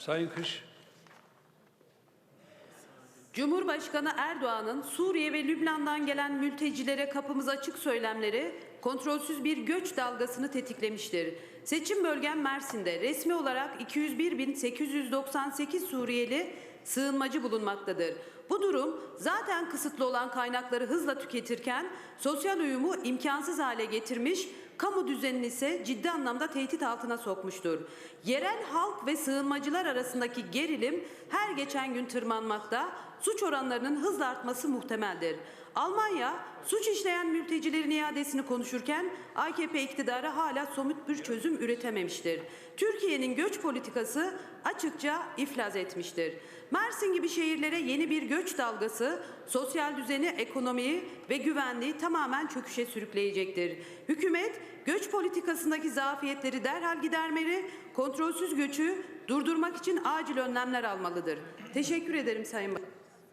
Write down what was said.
Sayın Kış. Cumhurbaşkanı Erdoğan'ın Suriye ve Lübnan'dan gelen mültecilere kapımız açık söylemleri kontrolsüz bir göç dalgasını tetiklemiştir. Seçim bölgem Mersin'de resmi olarak 201.898 Suriyeli sığınmacı bulunmaktadır. Bu durum zaten kısıtlı olan kaynakları hızla tüketirken sosyal uyumu imkansız hale getirmiş, kamu düzenini ise ciddi anlamda tehdit altına sokmuştur. Yerel halk ve sığınmacılar arasındaki gerilim her geçen gün tırmanmakta, suç oranlarının hızla artması muhtemeldir. Almanya suç işleyen mültecilerin iadesini konuşurken AKP iktidarı hala somut bir çözüm üretememiştir. Türkiye'nin göç politikası açıkça iflas etmiştir. Mersin gibi şehirlere yeni bir göç dalgası sosyal düzeni, ekonomiyi ve güvenliği tamamen çöküşe sürükleyecektir. Hükümet göç politikasındaki zafiyetleri derhal gidermeli, kontrolsüz göçü durdurmak için acil önlemler almalıdır. Teşekkür ederim Sayın Bakan.